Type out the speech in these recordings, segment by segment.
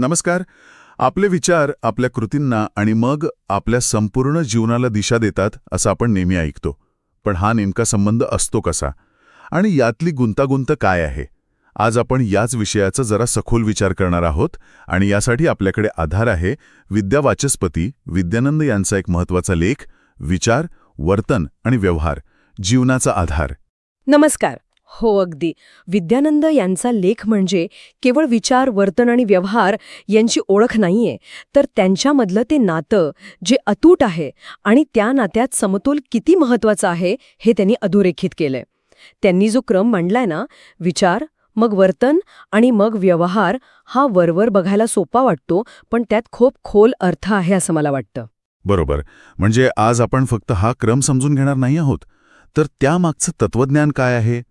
नमस्कार. आपले विचार आपल्या कृतींना आणि मग आपल्या संपूर्ण जीवनाला दिशा देतात असं आपण नेहमी ऐकतो. पण हा नेमका संबंध असतो कसा? आणि यातली गुंतागुंत काय आहे? आज आपण याच विषयाचा जरा सखोल विचार करणार आहोत आणि यासाठी आपल्याकडे आधार आहे विद्यावाचस्पती विद्यानंद यांचा एक महत्त्वाचा लेख विचार वर्तन आणि व्यवहार जीवनाचा आधार. नमस्कार. हो अगदी. विद्यानंद यांचा लेख म्हणजे केवळ विचार वर्तन आणि व्यवहार यांची ओळख नाहीये तर त्यांच्यामधलं ते नातं जे अतूट आहे आणि त्या नात्यात समतोल किती महत्त्वाचा आहे हे त्यांनी अधोरेखित केलंय. त्यांनी जो क्रम मांडलाय ना विचार मग वर्तन आणि मग व्यवहार हा वरवर बघायला सोपा वाटतो पण त्यात खूप खोल अर्थ आहे असं मला वाटतं. बरोबर. म्हणजे आज आपण फक्त हा क्रम समजून घेणार नाही आहोत तर त्यामागचं तत्वज्ञान काय आहे?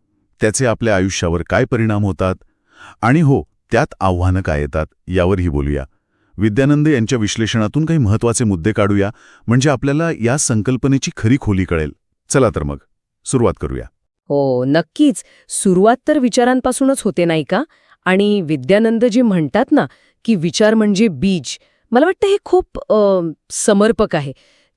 त्याचे आपल्या आयुष्यावर काय परिणाम होतात? आणि हो त्यात आव्हानं काय येतात? यावरही बोलूया. विद्यानंद यांच्या विश्लेषणातून काही महत्त्वाचे मुद्दे काढूया म्हणजे आपल्याला या संकल्पनेची खरी खोली कळेल. चला तर मग सुरुवात करूया. हो नक्कीच. सुरुवात तर विचारांपासूनच होते नाही का? आणि विद्यानंद जी म्हणतात ना की विचार म्हणजे बीज मला वाटतं हे खूप समर्पक आहे.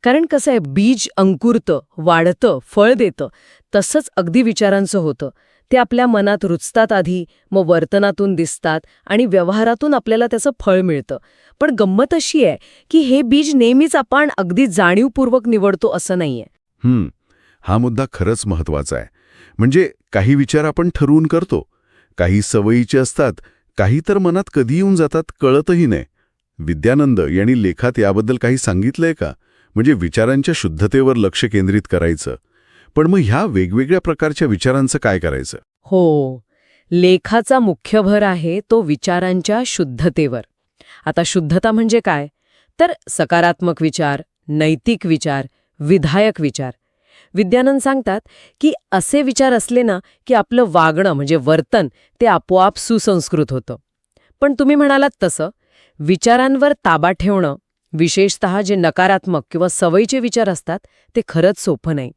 कारण कसं आहे बीज अंकुरतं वाढतं फळ देतं तसंच अगदी विचारांचं होतं. ते आपल्या मनात रुचतात आधी मग वर्तनातून दिसतात आणि व्यवहारातून आपल्याला त्याचं फळ मिळतं. पण गंमत अशी आहे की हे बीज नेहमीच आपण अगदी जाणीवपूर्वक निवडतो असं नाहीये. हा मुद्दा खरंच महत्त्वाचा आहे. म्हणजे काही विचार आपण ठरवून करतो. काही सवयीचे असतात काही तर मनात कधी येऊन जातात कळतही नाही. विद्यानंद यांनी लेखात याबद्दल काही सांगितलंय का? म्हणजे विचारांच्या शुद्धतेवर लक्ष केंद्रित करायचं. पण मग ह्या वेगवेगळ्या प्रकारच्या विचारांचं काय करायचं? हो. लेखाचा मुख्य भर आहे तो विचारांच्या शुद्धतेवर. आता शुद्धता म्हणजे काय? तर सकारात्मक विचार नैतिक विचार विधायक विचार. विद्यानंद सांगतात की असे विचार असले ना की आपलं वागणं म्हणजे वर्तन ते आपोआप सुसंस्कृत होतं. पण तुम्ही म्हणालात तसं. विचारांवर ताबा ठेवणं विशेषत जे नकारात्मक किंवा सवयीचे विचार असतात ते खरंच सोपं नाही.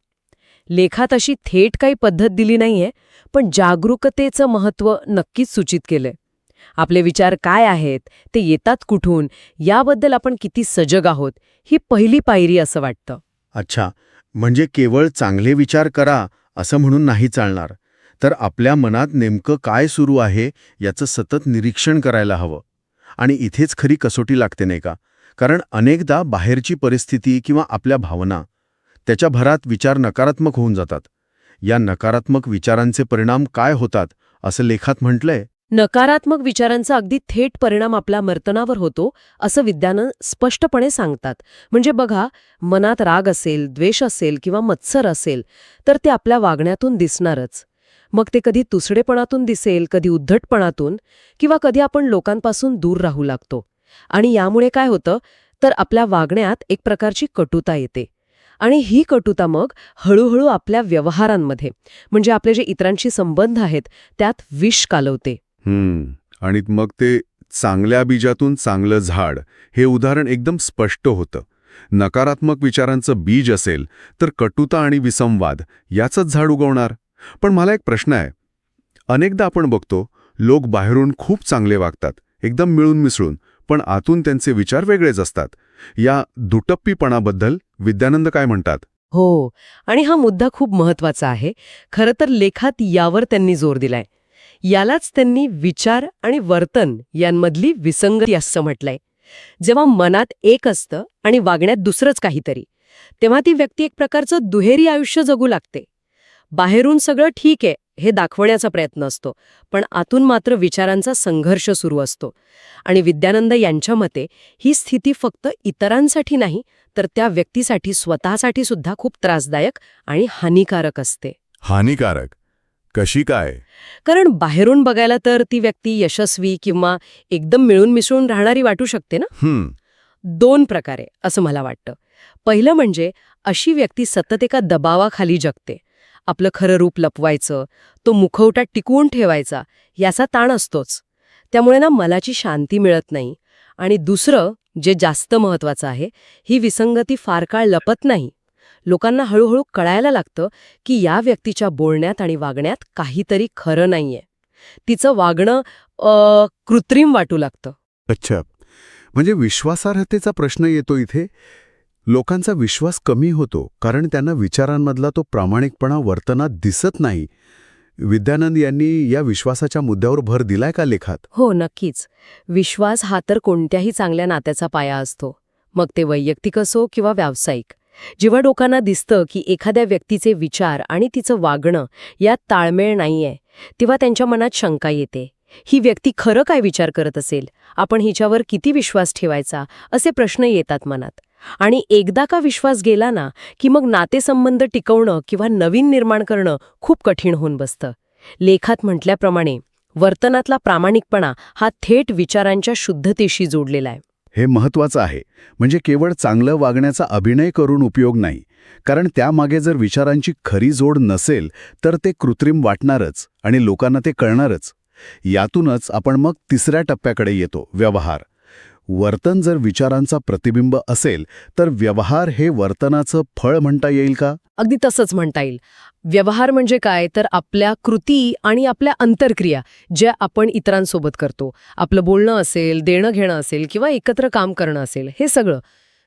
लेखात अशी थेट काही पद्धत दिली नाहीये पण जागरूकतेचं महत्त्व नक्कीच सूचित केलंय. आपले विचार काय आहेत ते येतात कुठून याबद्दल आपण किती सजग आहोत ही पहिली पायरी असं वाटतं. अच्छा म्हणजे केवळ चांगले विचार करा असं म्हणून नाही चालणार. तर आपल्या मनात नेमकं काय सुरू आहे याचं सतत निरीक्षण करायला हवं. आणि इथेच खरी कसोटी लागते नाही का? कारण अनेकदा बाहेरची परिस्थिती किंवा आपल्या भावना त्याच्या भरात विचार नकारात्मक होऊन जातात. या नकारात्मक विचारांचे परिणाम काय होतात असं लेखात म्हटलंय? नकारात्मक विचारांचा अगदी थेट परिणाम आपल्या मर्तनावर होतो असं विद्यानं स्पष्टपणे सांगतात. म्हणजे बघा मनात राग असेल द्वेष असेल किंवा मत्सर असेल तर ते आपल्या वागण्यातून दिसणारच. मग ते कधी तुसडेपणातून दिसेल कधी उद्धटपणातून किंवा कधी आपण लोकांपासून दूर राहू लागतो. आणि यामुळे काय होतं तर आपल्या वागण्यात एक प्रकारची कटुता येते. आणि ही कटुता मग हळूहळू आपल्या व्यवहारांमध्ये म्हणजे आपले जे इतरांशी संबंध आहेत त्यात विष कालवते. हम्म आणि मग ते चांगल्या बीजातून चांगलं झाड हे उदाहरण एकदम स्पष्ट होतं. नकारात्मक विचारांचं बीज असेल तर कटुता आणि विसंवाद याचंच झाड उगवणार. पण मला एक प्रश्न आहे. अनेकदा आपण बघतो लोक बाहेरून खूप चांगले वागतात एकदम मिळून मिसळून पण आतून त्यांचे विचार वेगळेच असतात. या दुटप्पीपणाबद्दल विद्यानंद काय म्हणतात? हो आणि हा मुद्दा खूप महत्त्वाचा आहे. खरं तर लेखात यावर त्यांनी जोर दिलाय. यालाच त्यांनी विचार आणि वर्तन यांमधली विसंगती असं म्हटलंय. जेव्हा मनात एक असतं आणि वागण्यात दुसरंच काहीतरी तेव्हा ती व्यक्ती एक प्रकारचं दुहेरी आयुष्य जगू लागते. बाहेरून सगळं ठीक आहे हे दाखवण्याचा प्रयत्न असतो. पण आतून मात्र विचारांचा संघर्ष सुरू असतो. आणि विद्यानंद यांच्या मते ही स्थिती फक्त इतरांसाठी नाही तर त्या व्यक्तीसाठी स्वतःसाठी सुद्धा खूप त्रासदायक आणि हानिकारक असते. हानिकारक? कशी काय? कारण बाहेरून बघायला तर ती व्यक्ती यशस्वी किंवा एकदम मिळून मिसळून राहणारी वाटू शकते ना? हम्म दोन प्रकारे असं मला वाटतं. पहिलं म्हणजे अशी व्यक्ती सतत एका दबावाखाली जगते. आपलं खरं रूप लपवायचं तो मुखवटा टिकवून ठेवायचा याचा ताण असतोच. त्यामुळे ना मलाची शांती मिळत नाही. आणि दुसरं जे जास्त महत्वाचं आहे ही विसंगती फार काळ लपत नाही. लोकांना हळूहळू कळायला लागतं की या व्यक्तीच्या बोलण्यात आणि वागण्यात काहीतरी खरं नाहीये. तिचं वागणं कृत्रिम वाटू लागतं. अच्छा. म्हणजे विश्वासार्हतेचा प्रश्न येतो इथे? लोकांचा विश्वास कमी होतो कारण त्यांना विचारांमधला तो प्रामाणिकपणा वर्तनात दिसत नाही. विद्यानंद यांनी या विश्वासाच्या मुद्द्यावर भर दिलाय का लेखात? हो नक्कीच. विश्वास हा तर कोणत्याही चांगल्या नात्याचा पाया असतो. मग ते वैयक्तिक असो किंवा व्यावसायिक. जेव्हा लोकांना दिसतं की एखाद्या व्यक्तीचे विचार आणि तिचं वागणं यात ताळमेळ नाहीये तेव्हा त्यांच्या मनात शंका येते. ही व्यक्ती खरं काय विचार करत असेल? आपण हिच्यावर किती विश्वास ठेवायचा? असे प्रश्न येतात मनात. आणि एकदा का विश्वास गेला ना की मग नातेसंबंध टिकवणं किंवा नवीन निर्माण करणं खूप कठीण होऊन बसतं. लेखात म्हटल्याप्रमाणे वर्तनातला प्रामाणिकपणा हा थेट विचारांच्या शुद्धतेशी जोडलेला आहे. हे महत्वाचं आहे. म्हणजे केवळ चांगलं वागण्याचा अभिनय करून उपयोग नाही. कारण त्यामागे जर विचारांची खरी जोड नसेल तर ते कृत्रिम वाटणारच आणि लोकांना ते कळणारच. यातूनच आपण मग तिसऱ्या टप्प्याकडे येतो व्यवहार. वर्तन जर विचारांचा प्रतिबिंब असेल तर व्यवहार हे वर्तनाचं फळ म्हणता येईल का? अगदी तसंच म्हणता येईल. व्यवहार म्हणजे काय? तर आपल्या कृती आणि आपल्या अंतरक्रिया ज्या आपण इतरांसोबत करतो. आपलं बोलणं असेल देणं घेणं असेल किंवा एकत्र काम करणं असेल हे सगळं.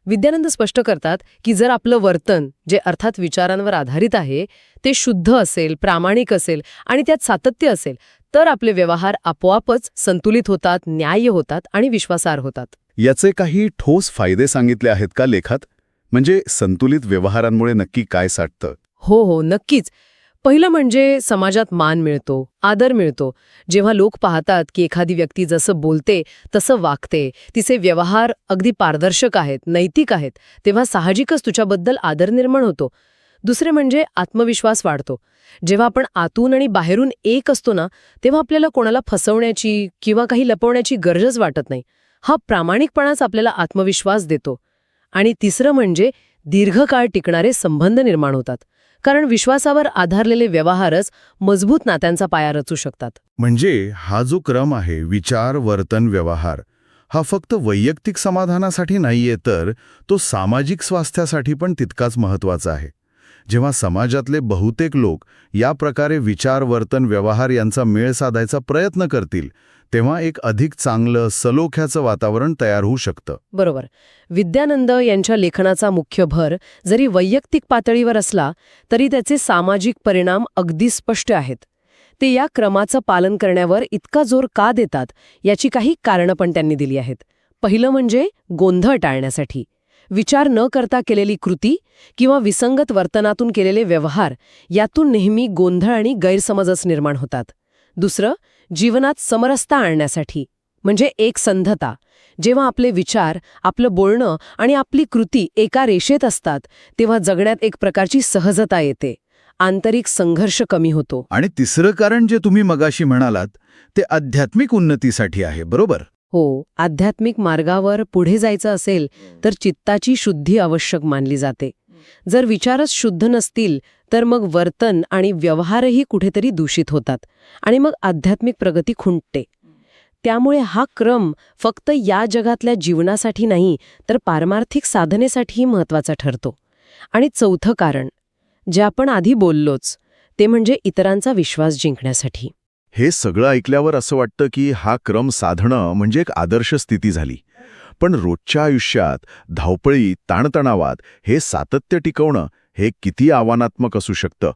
विद्यानंद स्पष्ट करतात की जर आपलं वर्तन जे अर्थात विचारांवर आधारित आहे ते शुद्ध असेल प्रामाणिक असेल आणि त्यात सातत्य असेल तर आपले व्यवहार आपोआपच संतुलित होतात न्याय्य होतात आणि विश्वासार्ह होतात. याचे काही ठोस फायदे सांगितले आहेत का लेखात? म्हणजे संतुलित व्यवहारांमुळे नक्की काय साठतं? हो हो नक्कीच. पहिलं म्हणजे समाजात मान मिळतो आदर मिळतो. जेव्हा लोक पाहतात की एखादी व्यक्ती जसं बोलते तसं वागते तिचे व्यवहार अगदी पारदर्शक आहेत नैतिक आहेत तेव्हा साहजिकच तुझ्याबद्दल आदर निर्माण होतो. दुसरे म्हणजे आत्मविश्वास वाढतो. जेव्हा आपण आतून आणि बाहेरून एक असतो ना तेव्हा आपल्याला कोणाला फसवण्याची किंवा काही लपवण्याची गरजच वाटत नाही. हा प्रामाणिकपणाच आपल्याला आत्मविश्वास देतो. आणि तिसरं म्हणजे दीर्घकाळ टिकणारे संबंध निर्माण होतात. कारण विश्वासावर आधारलेले व्यवहारच मजबूत नात्यांचा पाया रचू शकतात. म्हणजे हा जो क्रम आहे विचार वर्तन व्यवहार हा फक्त वैयक्तिक समाधानासाठी नाहीये तर तो सामाजिक स्वास्थ्यासाठी पण तितकाच महत्त्वाचा आहे. जेव्हा समाजातले बहुतेक लोक या प्रकारे विचार वर्तन व्यवहार यांचा मेळ साधायचा प्रयत्न करतील तेव्हा एक अधिक चांगलं सलोख्याचं वातावरण तयार होऊ शकतं. बरोबर. विद्यानंद यांच्या लेखनाचा मुख्य भर जरी वैयक्तिक पातळीवर असला तरी त्याचे सामाजिक परिणाम अगदी स्पष्ट आहेत. ते या क्रमाचं पालन करण्यावर इतका जोर का देतात याची काही कारणं पण त्यांनी दिली आहेत. पहिलं म्हणजे गोंधळ टाळण्यासाठी. विचार न करता केलेली कृती किंवा विसंगत वर्तनातून केलेले व्यवहार यातून नेहमी गोंधळ आणि गैरसमजच निर्माण होतात. दुसरं जीवनात समरसता आणण्यासाठी म्हणजे एक संधता. जेव्हा आपले विचार आपलं बोलणं आणि आपली कृती एका रेषेत असतात तेव्हा जगण्यात एक प्रकारची सहजता येते. आंतरिक संघर्ष कमी होतो. आणि तिसरं कारण जे तुम्ही मगाशी म्हणालात ते आध्यात्मिक उन्नतीसाठी आहे बरोबर? हो आध्यात्मिक मार्गावर पुढे जायचं असेल तर चित्ताची शुद्धी आवश्यक मानली जाते. जर विचारच शुद्ध नसतील तर मग वर्तन आणि व्यवहारही कुठेतरी दूषित होतात आणि मग आध्यात्मिक प्रगती खुंटते. त्यामुळे हा क्रम फक्त या जगातल्या जीवनासाठी नाही तर पारमार्थिक साधनेसाठीही महत्त्वाचा ठरतो. आणि चौथं कारण जे आपण आधी बोललोच ते म्हणजे इतरांचा विश्वास जिंकण्यासाठी. हे सगळं ऐकल्यावर असं वाटतं की हा क्रम साधणं म्हणजे एक आदर्श स्थिती झाली. पण रोजच्या आयुष्यात धावपळी ताणतणावात हे सातत्य टिकवणं हे किती आव्हानात्मक असू शकतं?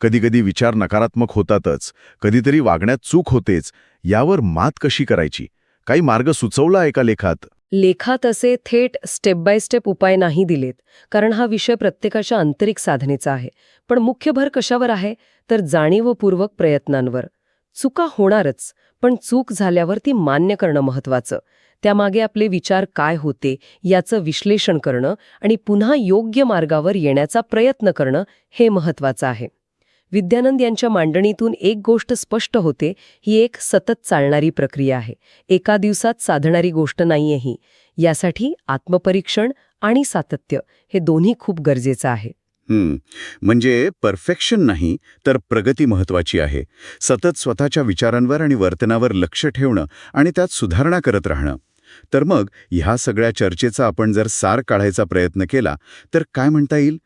कधीकधी विचार नकारात्मक होतातच. कधीतरी वागण्यात चूक होतेच. यावर मात कशी करायची? काही मार्ग सुचवला एका लेखात? लेखात असे थेट स्टेप बाय स्टेप उपाय नाही दिलेत कारण हा विषय प्रत्येकाच्या आंतरिक साधनेचा आहे. पण मुख्य भर कशावर आहे? तर जाणीवपूर्वक प्रयत्नांवर. चुका होणारच पण चूक झाल्यावर ती मान्य करणं महत्वाचं त्यामागे आपले विचार काय होते याचं विश्लेषण करणं आणि पुन्हा योग्य मार्गावर येण्याचा प्रयत्न करणं हे महत्वाचं आहे. विद्यानंद यांच्या मांडणीतून एक गोष्ट स्पष्ट होते ही एक सतत चालणारी प्रक्रिया आहे. एका दिवसात साधणारी गोष्ट नाहीये ही. यासाठी आत्मपरीक्षण आणि सातत्य हे दोन्ही खूप गरजेचं आहे. म्हणजे परफेक्शन नाही तर प्रगती महत्वाची आहे. सतत स्वतःच्या विचारांवर आणि वर्तनावर लक्ष ठेवणं आणि त्यात सुधारणा करत राहणं. तर मग ह्या सगळ्या चर्चेचा आपण जर सार काढायचा प्रयत्न केला तर काय म्हणता येईल?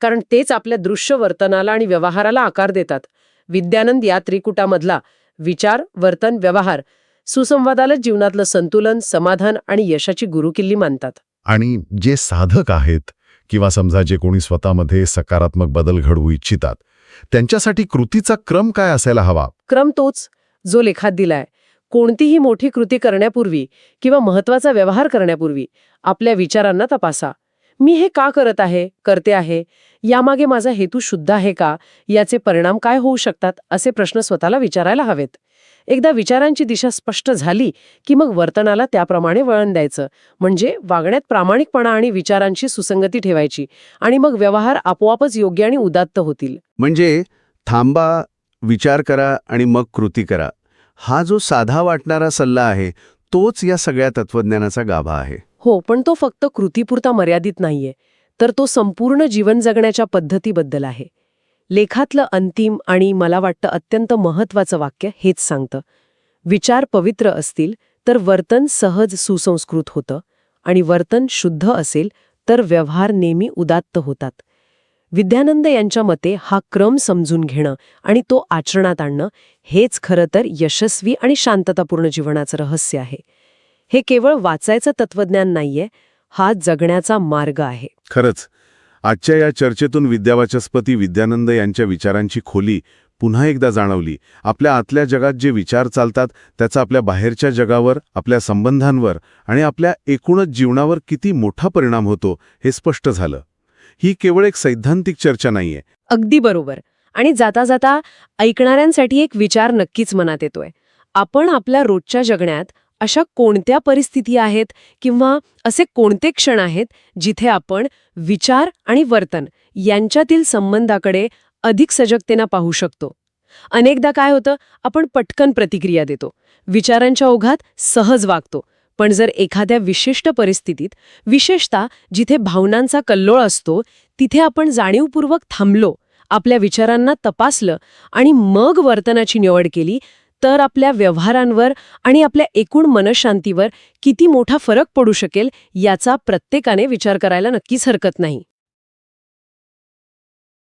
कारण तेच आपल्या दृश्य वर्तनाला आणि व्यवहाराला आकार देतात. विद्यानंद या त्रिकुटामधला विचार वर्तन व्यवहार सुसंवादालाच जीवनातलं संतुलन समाधान आणि यशाची गुरुकिल्ली मानतात. आणि जे साधक आहेत किंवा समजा जे कोणी स्वतःमध्ये सकारात्मक बदल घडवू इच्छितात त्यांच्यासाठी कृतीचा क्रम काय असायला हवा? क्रम तोच जो लेखात दिलाय. कोणतीही मोठी कृती करण्यापूर्वी किंवा महत्त्वाचा व्यवहार करण्यापूर्वी आपल्या विचारांना तपासा. मी हे का करत आहे करते आहे? यामागे माझा हेतू शुद्ध आहे का? याचे परिणाम काय होऊ शकतात? असे प्रश्न स्वतःला विचारायला हवेत. एकदा विचारांची दिशा स्पष्ट झाली की मग वर्तनाला त्याप्रमाणे वळण द्यायचं. म्हणजे वागण्यात प्रामाणिकपणा आणि विचारांची सुसंगती ठेवायची आणि मग व्यवहार आपोआपच योग्य आणि उदात्त होतील. म्हणजे थांबा विचार करा आणि मग कृती करा. हा जो साधा वाटणारा सल्ला आहे तोच या सगळ्या तत्वज्ञानाचा गाभा आहे. हो पण तो फक्त कृतीपुरता मर्यादित नाहीये तर तो संपूर्ण जीवन जगण्याच्या पद्धतीबद्दल आहे. लेखातलं अंतिम आणि मला वाटतं अत्यंत महत्वाचं वाक्य हेच सांगतं. विचार पवित्र असतील तर वर्तन सहज सुसंस्कृत होतं आणि वर्तन शुद्ध असेल तर व्यवहार नेहमी उदात्त होतात. विद्यानंद यांच्या मते हा क्रम समजून घेणं आणि तो आचरणात आणणं हेच खरं तर यशस्वी आणि शांततापूर्ण जीवनाचं रहस्य आहे. हे केवळ वाचायचं तत्वज्ञान नाहीये हा जगण्याचा मार्ग आहे. खरंच आजच्या या चर्चेतून विद्यावाचस्पती विद्यानंद यांच्या विचारांची खोली पुन्हा एकदा जाणवली. आपल्या आतल्या जगात जे विचार चालतात त्याचा आपल्या बाहेरच्या जगावर आपल्या संबंधांवर आणि आपल्या एकूणच जीवनावर किती मोठा परिणाम होतो हे स्पष्ट झालं. ही केवळ एक सैद्धांतिक चर्चा नाहीये. अगदी बरोबर. आणि जाता जाता ऐकणाऱ्यांसाठी एक विचार नक्कीच मनात येतोय. आपण आपल्या रोजच्या जगण्यात अशा कोणत्या परिस्थिती आहेत किंवा असे कोणते क्षण आहेत जिथे आपण विचार आणि वर्तन यांच्यातील संबंधाकडे अधिक सजगतेनं पाहू शकतो? अनेकदा काय होतं आपण पटकन प्रतिक्रिया देतो. विचारांच्या ओघात सहज वागतो. पण जर एखाद्या विशिष्ट परिस्थितीत विशेषतः जिथे भावनांचा कल्लोळ असतो तिथे आपण जाणीवपूर्वक थांबलो आपल्या विचारांना तपासलं आणि मग वर्तनाची निवड केली तर आपल्या व्यवहारांवर आणि आपल्या एकूण मनशांतीवर किती मोठा फरक पडू शकेल याचा प्रत्येकाने विचार करायला नक्कीच हरकत नाही.